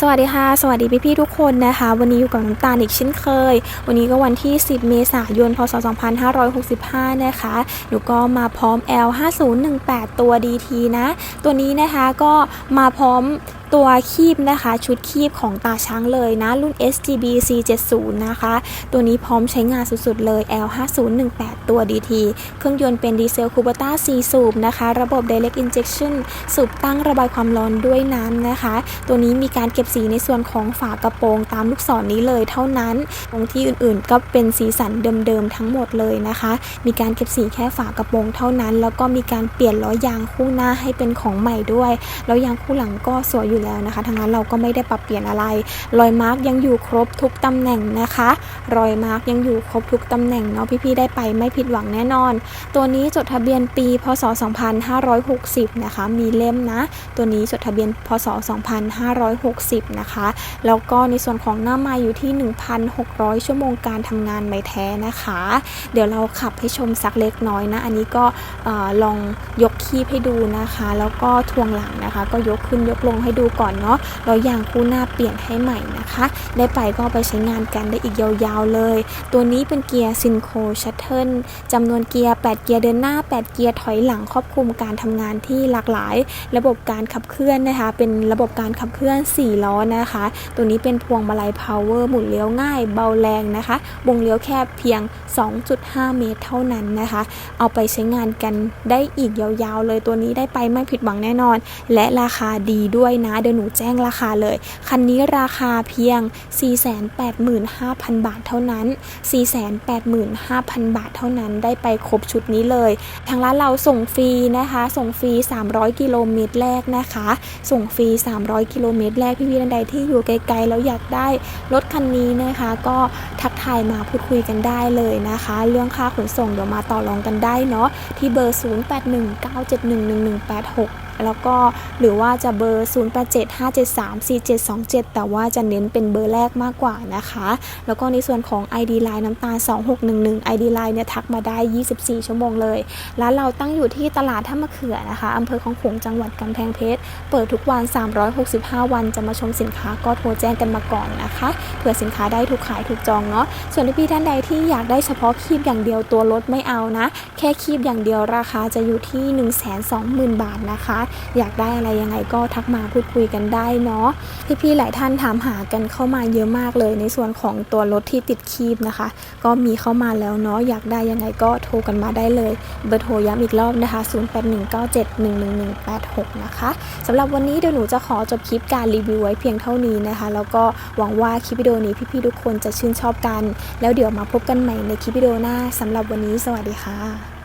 สวัสดีค่ะ สวัสดีพี่ๆทุกคนนะคะ วันนี้อยู่กับน้ำตาลอีกเช่นเคย วันนี้ก็วันที่ 10 เมษายน พศ 2565 นะคะ หนูก็มาพร้อม L5018 ตัว DT นะ ตัวนี้นะคะก็มาพร้อมตัวคีบนะคะ ชุดคีบของตาช้างเลยนะ รุ่น SGB C70 นะคะ ตัวนี้พร้อมใช้งานสุดๆเลย L5018 ตัว DT เครื่องยนต์เป็นดีเซลคูเบต้า4สูบนะคะ ระบบ Direct Injection สูบตั้งระบายความร้อนด้วยน้ำนะคะ ตัวนี้มีการเก็บสีในส่วนของฝากระโปรงตามลูกศรนนี้เลยเท่านั้นตรงที่อื่นๆ ก็เป็นสีสันเดิมๆทั้งหมดเลยนะคะ มีการเก็บสีแค่ฝากระโปรงเท่านั้น แล้วก็มีการเปลี่ยนล้อยางคู่หน้าให้เป็นของใหม่ด้วย แล้วยางคู่หลังก็สวยอยู่แล้วนะคะทางนั้นเราก็ไม่ได้ปรับเปลี่ยนอะไร รอยมาร์กยังอยู่ครบทุกตำแหน่งนะคะ รอยมาร์กยังอยู่ครบทุกตำแหน่งเนาะพี่ๆได้ไปไม่ผิดหวังแน่นอน ตัวนี้จดทะเบียนปีพศ 2560 นะคะ มีเล่มนะ ตัวนี้จดทะเบียนพศ 2560 นะคะ แล้วก็ในส่วนของหน้าไม้อยู่ที่ 1,600 ชั่วโมงการทำงานไม่แท้นะคะ เดี๋ยวเราขับให้ชมสักเล็กน้อยนะ อันนี้ก็ออลองยกคีบให้ดูนะคะ แล้วก็ทวงหลังนะคะ ก็ยกขึ้นยกลงให้ดูก่อนเนาะแล้วยางคู่หน้าเปลี่ยนให้ใหม่นะคะ ได้ไปก็ไปใช้งานกันได้อีกยาวๆเลย ตัวนี้เป็นเกียร์ซินโคชัตเทิลจำนวนเกียร์ 8 เกียร์เดินหน้า 8 เกียร์ถอยหลังครอบคลุมการทำงานที่หลากหลาย ระบบการขับเคลื่อนนะคะ เป็นระบบการขับเคลื่อน 4 ล้อนะคะ ตัวนี้เป็นพวงมาลัยพาวเวอร์หมุนเลี้ยวง่าย เบาแรงนะคะวงเลี้ยวแค่เพียง 2.5 เมตรเท่านั้นนะคะ เอาไปใช้งานกันได้อีกยาวๆ เลยตัวนี้ได้ไปไม่ผิดหวังแน่นอน และราคาดีด้วยนะเดี๋ยวหนูแจ้งราคาเลย คันนี้ราคาเพียง 485,000 บาทเท่านั้น 485,000 บาทเท่านั้นได้ไปครบชุดนี้เลย ทางร้านเราส่งฟรีนะคะ ส่งฟรี 300 กิโลเมตรแรกนะคะ ส่งฟรี 300 กิโลเมตรแรกพี่ๆท่านใดที่อยู่ไกลๆแล้วอยากได้รถคันนี้นะคะ ก็ทักทายมาพูดคุยกันได้เลยนะคะ เรื่องค่าขนส่งเดี๋ยวมาต่อรองกันได้เนาะที่เบอร์ 0819711186 แล้วก็หรือว่าจะเบอร์ 0875734727 แต่ว่าจะเน้นเป็นเบอร์แรกมากกว่านะคะ แล้วก็ในส่วนของ ID Line น้ำตาล 2611 ID Line เนี่ยทักมาได้ 24 ชั่วโมงเลย ร้านเราตั้งอยู่ที่ตลาดท่ามะเขือนะคะอำเภอของขลุงจังหวัดกำแพงเพชร เปิดทุกวัน 365 วันจะมาชมสินค้าก็โทรแจ้งกันมาก่อนนะคะเผื่อสินค้าได้ถูกขายถูกจองเนาะส่วนพี่ท่านใดที่อยากได้เฉพาะคีบอย่างเดียวตัวรถไม่เอานะ แค่คีบอย่างเดียวราคาจะอยู่ที่ 120,000 บาทนะคะอยากได้อะไรยังไงก็ทักมาพูดคุยกันได้เนาะพี่ๆหลายท่านถามหากันเข้ามาเยอะมากเลย ในส่วนของตัวรถที่ติดคีบนะคะ ก็มีเข้ามาแล้วเนาะอยากได้ยังไงก็โทรกันมาได้เลยเบอร์โทรย้ำอีกรอบนะคะ0819711186นะคะสำหรับวันนี้เดี๋ยวหนูจะขอจบคลิปการรีวิวไว้เพียงเท่านี้นะคะ แล้วก็หวังว่าคลิปวิดีโอนี้พี่ๆทุกคนจะชื่นชอบกัน แล้วเดี๋ยวมาพบกันใหม่ในคลิปวิดีโอหน้าสำหรับวันนี้สวัสดีค่ะ